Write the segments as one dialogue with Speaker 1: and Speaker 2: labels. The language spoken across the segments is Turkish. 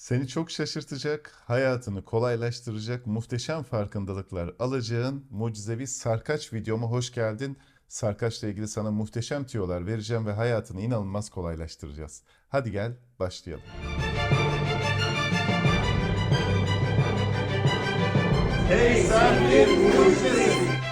Speaker 1: Seni çok şaşırtacak, hayatını kolaylaştıracak muhteşem farkındalıklar alacağın mucizevi sarkaç videoma hoş geldin. Sarkaçla ilgili sana muhteşem tüyolar vereceğim ve hayatını inanılmaz kolaylaştıracağız. Hadi gel başlayalım. Hey sen bir mucizesin.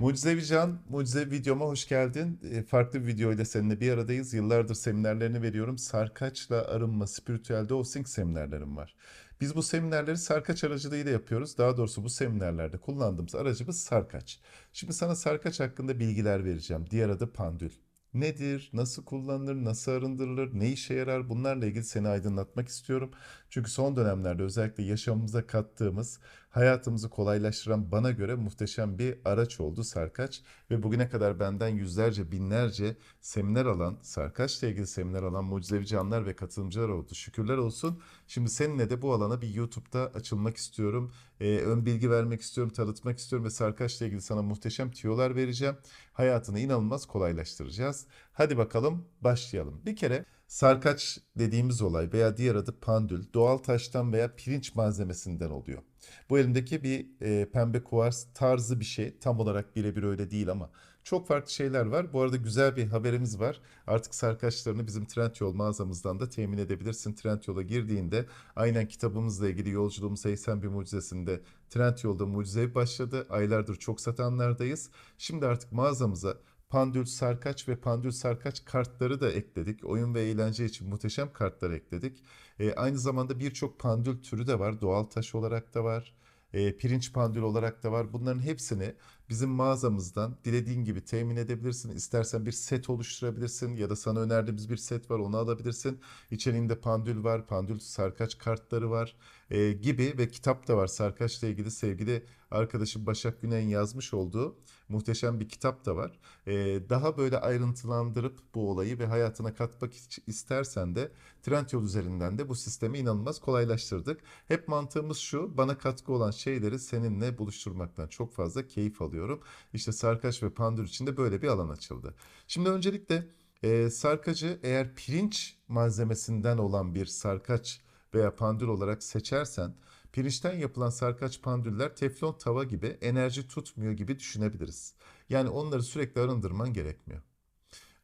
Speaker 1: Mucizevi Can, Mucizevi videoma hoş geldin. E, Farklı bir video ile seninle bir aradayız. Yıllardır seminerlerini veriyorum. Sarkaçla arınma, spiritüel dosing seminerlerim var. Biz bu seminerleri sarkaç aracılığıyla yapıyoruz. Daha doğrusu bu seminerlerde kullandığımız aracımız sarkaç. Şimdi sana sarkaç hakkında bilgiler vereceğim. Diğer adı pandül. Nedir, nasıl kullanılır, nasıl arındırılır, ne işe yarar bunlarla ilgili seni aydınlatmak istiyorum. Çünkü son dönemlerde özellikle yaşamımıza kattığımız, hayatımızı kolaylaştıran bana göre muhteşem bir araç oldu Sarkaç. Ve bugüne kadar benden yüzlerce, binlerce seminer alan, Sarkaç'la ilgili seminer alan mucizevi canlar ve katılımcılar oldu. Şükürler olsun. Şimdi seninle de bu alana bir YouTube'da açılmak istiyorum. Ee, ön bilgi vermek istiyorum, tanıtmak istiyorum ve Sarkaç'la ilgili sana muhteşem tüyolar vereceğim. Hayatını inanılmaz kolaylaştıracağız. Hadi bakalım başlayalım. Bir kere sarkaç dediğimiz olay veya diğer adı pandül doğal taştan veya pirinç malzemesinden oluyor. Bu elimdeki bir e, pembe kuvars tarzı bir şey. Tam olarak birebir öyle değil ama çok farklı şeyler var. Bu arada güzel bir haberimiz var. Artık sarkaçlarını bizim Trendyol mağazamızdan da temin edebilirsin. Trendyol'a girdiğinde aynen kitabımızla ilgili yolculuğumuz 81 mucizesinde Trendyol'da mucize başladı. Aylardır çok satanlardayız. Şimdi artık mağazamıza Pandül Sarkaç ve Pandül Sarkaç kartları da ekledik. Oyun ve eğlence için muhteşem kartlar ekledik. E, aynı zamanda birçok pandül türü de var. Doğal taş olarak da var. E, pirinç pandül olarak da var. Bunların hepsini bizim mağazamızdan dilediğin gibi temin edebilirsin. İstersen bir set oluşturabilirsin ya da sana önerdiğimiz bir set var onu alabilirsin. İçeriğinde pandül var, pandül sarkaç kartları var e, gibi ve kitap da var. Sarkaçla ilgili sevgili arkadaşım Başak Güney'in yazmış olduğu muhteşem bir kitap da var. E, daha böyle ayrıntılandırıp bu olayı ve hayatına katmak istersen de Trendyol üzerinden de bu sistemi inanılmaz kolaylaştırdık. Hep mantığımız şu, bana katkı olan şeyleri seninle buluşturmaktan çok fazla keyif alıyorum. İşte Sarkaç ve Pandur için de böyle bir alan açıldı. Şimdi öncelikle e, sarkacı eğer pirinç malzemesinden olan bir sarkaç veya pandül olarak seçersen pirinçten yapılan sarkaç pandüller teflon tava gibi enerji tutmuyor gibi düşünebiliriz. Yani onları sürekli arındırman gerekmiyor.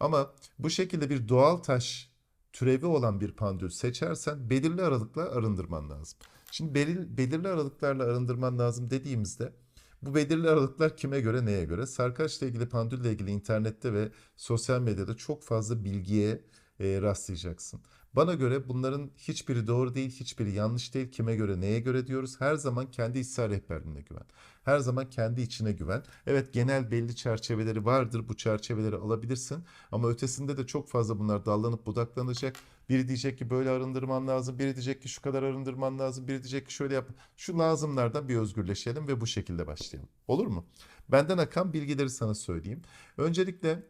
Speaker 1: Ama bu şekilde bir doğal taş türevi olan bir pandül seçersen belirli aralıkla arındırman lazım. Şimdi belir- belirli aralıklarla arındırman lazım dediğimizde bu belirli aralıklar kime göre neye göre? Sarkaçla ilgili pandülle ilgili internette ve sosyal medyada çok fazla bilgiye e, rastlayacaksın. Bana göre bunların hiçbiri doğru değil, hiçbiri yanlış değil. Kime göre, neye göre diyoruz. Her zaman kendi içsel rehberliğine güven. Her zaman kendi içine güven. Evet genel belli çerçeveleri vardır. Bu çerçeveleri alabilirsin. Ama ötesinde de çok fazla bunlar dallanıp budaklanacak. Biri diyecek ki böyle arındırman lazım. Biri diyecek ki şu kadar arındırman lazım. Biri diyecek ki şöyle yap. Şu lazımlardan bir özgürleşelim ve bu şekilde başlayalım. Olur mu? Benden akan bilgileri sana söyleyeyim. Öncelikle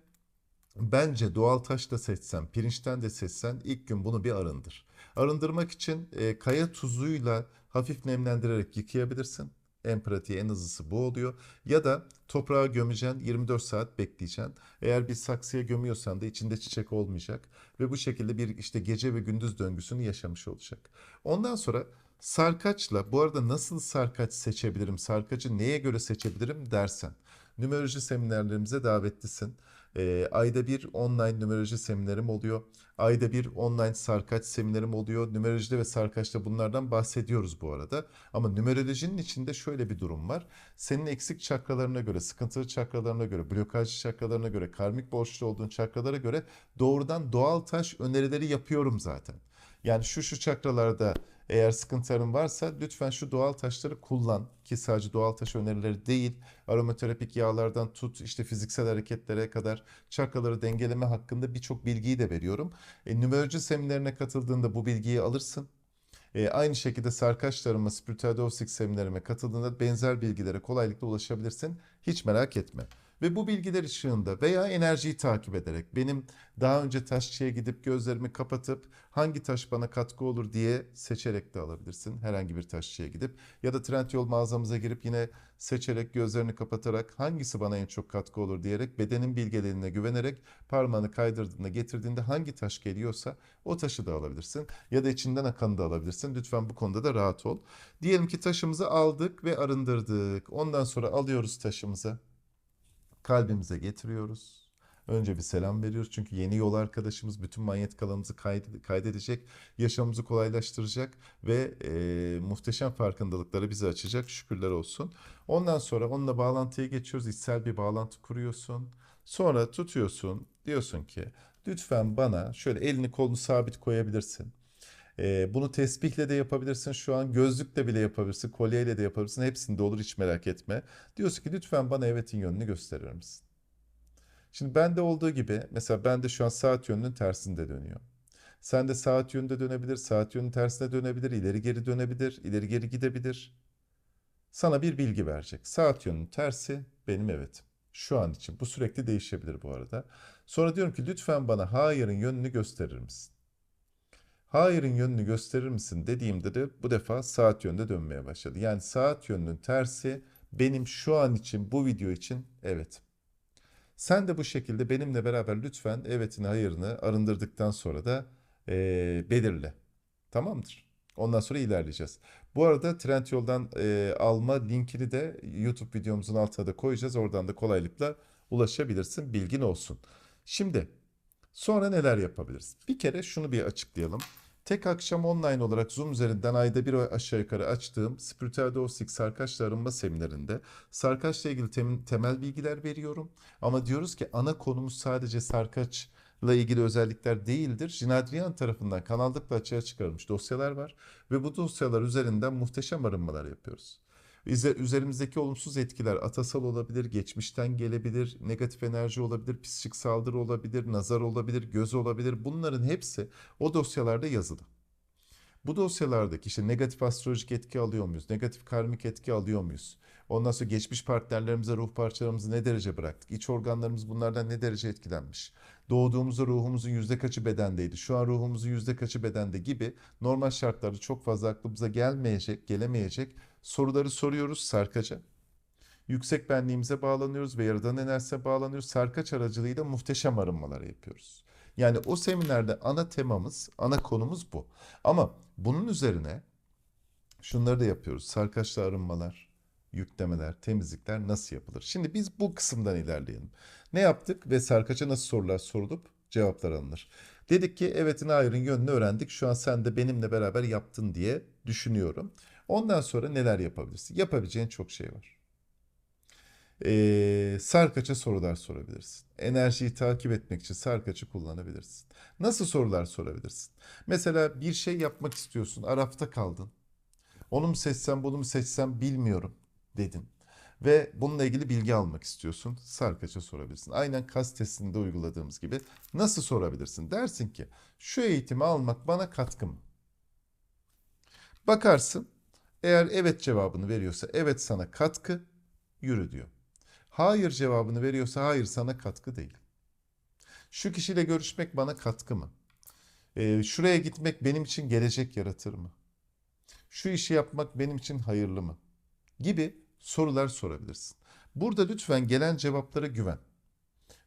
Speaker 1: Bence doğal taş da seçsen, pirinçten de seçsen ilk gün bunu bir arındır. Arındırmak için e, kaya tuzuyla hafif nemlendirerek yıkayabilirsin. En pratiği, en hızlısı bu oluyor. Ya da toprağa gömeceksin, 24 saat bekleyeceksin. Eğer bir saksıya gömüyorsan da içinde çiçek olmayacak. Ve bu şekilde bir işte gece ve gündüz döngüsünü yaşamış olacak. Ondan sonra sarkaçla, bu arada nasıl sarkaç seçebilirim, sarkacı neye göre seçebilirim dersen. Numeroloji seminerlerimize davetlisin. Ee, ayda bir online numeroloji seminerim oluyor. Ayda bir online sarkaç seminerim oluyor. Numerolojide ve sarkaçta bunlardan bahsediyoruz bu arada. Ama numerolojinin içinde şöyle bir durum var. Senin eksik çakralarına göre, sıkıntılı çakralarına göre, blokajlı çakralarına göre, karmik borçlu olduğun çakralara göre doğrudan doğal taş önerileri yapıyorum zaten. Yani şu şu çakralarda eğer sıkıntıların varsa lütfen şu doğal taşları kullan ki sadece doğal taş önerileri değil aromaterapik yağlardan tut işte fiziksel hareketlere kadar çakraları dengeleme hakkında birçok bilgiyi de veriyorum. E, numeroloji seminerine katıldığında bu bilgiyi alırsın. E, aynı şekilde sarkaçlarıma, spiritüel seminerime katıldığında benzer bilgilere kolaylıkla ulaşabilirsin. Hiç merak etme. Ve bu bilgiler ışığında veya enerjiyi takip ederek benim daha önce taşçıya gidip gözlerimi kapatıp hangi taş bana katkı olur diye seçerek de alabilirsin. Herhangi bir taşçıya gidip ya da Trendyol mağazamıza girip yine seçerek gözlerini kapatarak hangisi bana en çok katkı olur diyerek bedenin bilgelerine güvenerek parmağını kaydırdığında getirdiğinde hangi taş geliyorsa o taşı da alabilirsin. Ya da içinden akanı da alabilirsin. Lütfen bu konuda da rahat ol. Diyelim ki taşımızı aldık ve arındırdık. Ondan sonra alıyoruz taşımızı. Kalbimize getiriyoruz. Önce bir selam veriyoruz çünkü yeni yol arkadaşımız bütün manyetik alanımızı kaydedecek, yaşamımızı kolaylaştıracak ve e, muhteşem farkındalıkları bize açacak. Şükürler olsun. Ondan sonra onunla bağlantıya geçiyoruz. İçsel bir bağlantı kuruyorsun. Sonra tutuyorsun. Diyorsun ki lütfen bana şöyle elini kolunu sabit koyabilirsin. Ee, bunu tesbihle de yapabilirsin şu an. Gözlükle bile yapabilirsin. Kolyeyle de yapabilirsin. Hepsinde olur hiç merak etme. Diyorsun ki lütfen bana evetin yönünü gösterir misin? Şimdi bende olduğu gibi mesela bende şu an saat yönünün tersinde dönüyor. Sende saat yönünde dönebilir, saat yönünün tersine dönebilir, ileri geri dönebilir, ileri geri gidebilir. Sana bir bilgi verecek. Saat yönünün tersi benim evetim. Şu an için. Bu sürekli değişebilir bu arada. Sonra diyorum ki lütfen bana hayırın yönünü gösterir misin? Hayırın yönünü gösterir misin dediğimde de bu defa saat yönünde dönmeye başladı. Yani saat yönünün tersi benim şu an için bu video için evet. Sen de bu şekilde benimle beraber lütfen evetini hayırını arındırdıktan sonra da eee, belirle. Tamamdır. Ondan sonra ilerleyeceğiz. Bu arada Trendyol'dan eee, alma linkini de YouTube videomuzun altına da koyacağız. Oradan da kolaylıkla ulaşabilirsin. Bilgin olsun. Şimdi Sonra neler yapabiliriz? Bir kere şunu bir açıklayalım. Tek akşam online olarak Zoom üzerinden ayda bir aşağı yukarı açtığım Spiritüel Dostluk Sarkaç'la arınma seminerinde Sarkaç'la ilgili tem- temel bilgiler veriyorum. Ama diyoruz ki ana konumuz sadece Sarkaç'la ilgili özellikler değildir. Jinadriyan tarafından kanallıkla açığa çıkarılmış dosyalar var ve bu dosyalar üzerinden muhteşem arınmalar yapıyoruz. Üze- Üzerimizdeki olumsuz etkiler atasal olabilir, geçmişten gelebilir, negatif enerji olabilir, psikik saldırı olabilir, nazar olabilir, göz olabilir. Bunların hepsi o dosyalarda yazılı. Bu dosyalardaki işte negatif astrolojik etki alıyor muyuz? Negatif karmik etki alıyor muyuz? Ondan sonra geçmiş partnerlerimize ruh parçalarımızı ne derece bıraktık? İç organlarımız bunlardan ne derece etkilenmiş? Doğduğumuzda ruhumuzun yüzde kaçı bedendeydi? Şu an ruhumuzun yüzde kaçı bedende gibi normal şartlarda çok fazla aklımıza gelmeyecek, gelemeyecek soruları soruyoruz sarkaca. Yüksek benliğimize bağlanıyoruz ve yaradan enerjisine bağlanıyoruz. Sarkaç aracılığıyla muhteşem arınmalar yapıyoruz. Yani o seminerde ana temamız, ana konumuz bu. Ama bunun üzerine şunları da yapıyoruz. Sarkaçla arınmalar, yüklemeler, temizlikler nasıl yapılır? Şimdi biz bu kısımdan ilerleyelim. Ne yaptık ve sarkaça nasıl sorular sorulup cevaplar alınır? Dedik ki evetin hayırın yönünü öğrendik. Şu an sen de benimle beraber yaptın diye düşünüyorum. Ondan sonra neler yapabilirsin? Yapabileceğin çok şey var. Ee, sarkaça sorular sorabilirsin. Enerjiyi takip etmek için sarkaçı kullanabilirsin. Nasıl sorular sorabilirsin? Mesela bir şey yapmak istiyorsun, arafta kaldın. Onu mu seçsem, bunu mu seçsem bilmiyorum dedin. Ve bununla ilgili bilgi almak istiyorsun. Sarkaç'a sorabilirsin. Aynen kas testinde uyguladığımız gibi. Nasıl sorabilirsin? Dersin ki şu eğitimi almak bana katkı mı? Bakarsın eğer evet cevabını veriyorsa evet sana katkı yürü diyor. Hayır cevabını veriyorsa hayır sana katkı değil. Şu kişiyle görüşmek bana katkı mı? Ee, şuraya gitmek benim için gelecek yaratır mı? Şu işi yapmak benim için hayırlı mı? Gibi sorular sorabilirsin. Burada lütfen gelen cevaplara güven.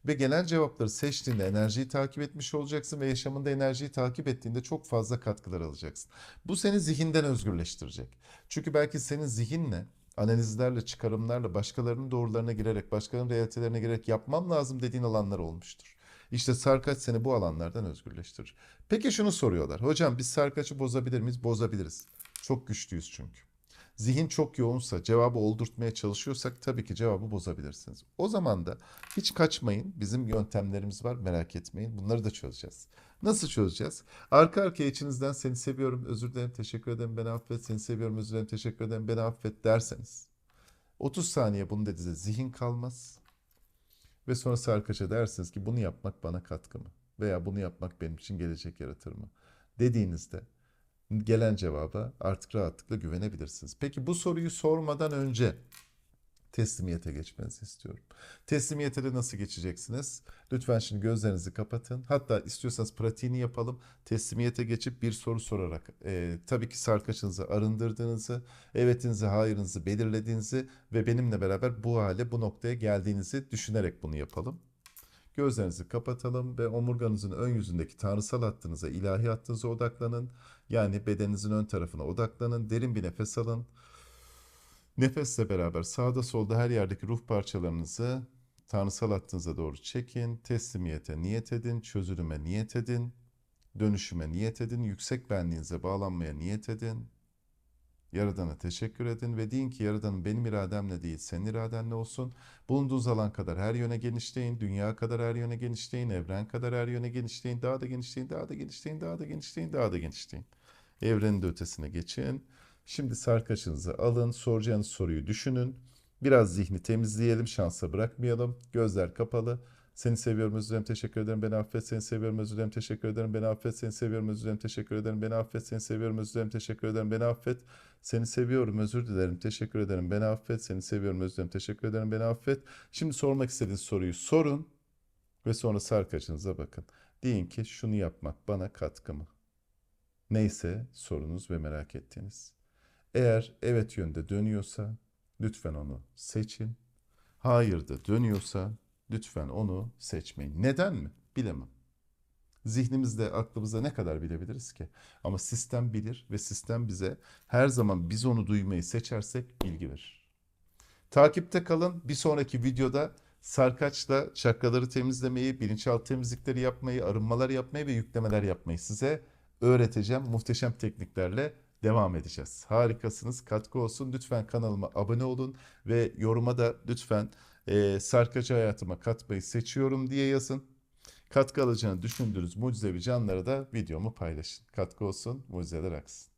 Speaker 1: Ve gelen cevapları seçtiğinde enerjiyi takip etmiş olacaksın ve yaşamında enerjiyi takip ettiğinde çok fazla katkılar alacaksın. Bu seni zihinden özgürleştirecek. Çünkü belki senin zihinle, analizlerle, çıkarımlarla, başkalarının doğrularına girerek, başkalarının realitelerine girerek yapmam lazım dediğin alanlar olmuştur. İşte sarkaç seni bu alanlardan özgürleştirir. Peki şunu soruyorlar. Hocam biz sarkaçı bozabilir miyiz? Bozabiliriz. Çok güçlüyüz çünkü. Zihin çok yoğunsa, cevabı oldurtmaya çalışıyorsak tabii ki cevabı bozabilirsiniz. O zaman da hiç kaçmayın. Bizim yöntemlerimiz var merak etmeyin. Bunları da çözeceğiz. Nasıl çözeceğiz? Arka arkaya içinizden seni seviyorum, özür dilerim, teşekkür ederim, beni affet, seni seviyorum, özür dilerim, teşekkür ederim, beni affet derseniz 30 saniye bunu dediğinizde zihin kalmaz. Ve sonra sarkaça dersiniz ki bunu yapmak bana katkı mı? Veya bunu yapmak benim için gelecek yaratır mı? Dediğinizde gelen cevaba artık rahatlıkla güvenebilirsiniz. Peki bu soruyu sormadan önce teslimiyete geçmenizi istiyorum. Teslimiyete de nasıl geçeceksiniz? Lütfen şimdi gözlerinizi kapatın. Hatta istiyorsanız pratiğini yapalım. Teslimiyete geçip bir soru sorarak e, tabii ki sarkaçınızı arındırdığınızı, evetinizi, hayırınızı belirlediğinizi ve benimle beraber bu hale, bu noktaya geldiğinizi düşünerek bunu yapalım. Gözlerinizi kapatalım ve omurganızın ön yüzündeki tanrısal hattınıza, ilahi hattınıza odaklanın. Yani bedeninizin ön tarafına odaklanın. Derin bir nefes alın. Nefesle beraber sağda solda her yerdeki ruh parçalarınızı tanrısal hattınıza doğru çekin. Teslimiyete niyet edin, çözülüme niyet edin, dönüşüme niyet edin, yüksek benliğinize bağlanmaya niyet edin. Yaradan'a teşekkür edin ve deyin ki Yaradan'ım benim irademle değil senin iradenle olsun. Bulunduğunuz alan kadar her yöne genişleyin, dünya kadar her yöne genişleyin, evren kadar her yöne genişleyin, daha da genişleyin, daha da genişleyin, daha da genişleyin, daha da genişleyin. Evrenin de ötesine geçin. Şimdi sarkaçınızı alın, soracağınız soruyu düşünün. Biraz zihni temizleyelim, şansa bırakmayalım. Gözler kapalı. Seni seviyorum, özür dilerim, teşekkür ederim, beni affet, seni seviyorum, özür dilerim, teşekkür ederim, beni affet, seni seviyorum, özür dilerim, teşekkür ederim, beni affet, seni seviyorum, özür dilerim, teşekkür ederim, beni affet, seni seviyorum, özür dilerim, teşekkür ederim, beni affet, seni seviyorum, özür dilerim, teşekkür ederim, beni affet. Şimdi sormak istediğiniz soruyu sorun ve sonra sarkaçınıza bakın. Deyin ki şunu yapmak bana katkı mı? Neyse sorunuz ve merak ettiğiniz. Eğer evet yönde dönüyorsa lütfen onu seçin. Hayır da dönüyorsa lütfen onu seçmeyin. Neden mi? Bilemem. Zihnimizde, aklımızda ne kadar bilebiliriz ki? Ama sistem bilir ve sistem bize her zaman biz onu duymayı seçersek bilgi verir. Takipte kalın. Bir sonraki videoda sarkaçla çakraları temizlemeyi, bilinçaltı temizlikleri yapmayı, arınmalar yapmayı ve yüklemeler yapmayı size öğreteceğim. Muhteşem tekniklerle devam edeceğiz. Harikasınız. Katkı olsun. Lütfen kanalıma abone olun ve yoruma da lütfen e, sarkacı hayatıma katmayı seçiyorum diye yazın. Katkı alacağını düşündüğünüz mucizevi canlara da videomu paylaşın. Katkı olsun, mucizeler aksın.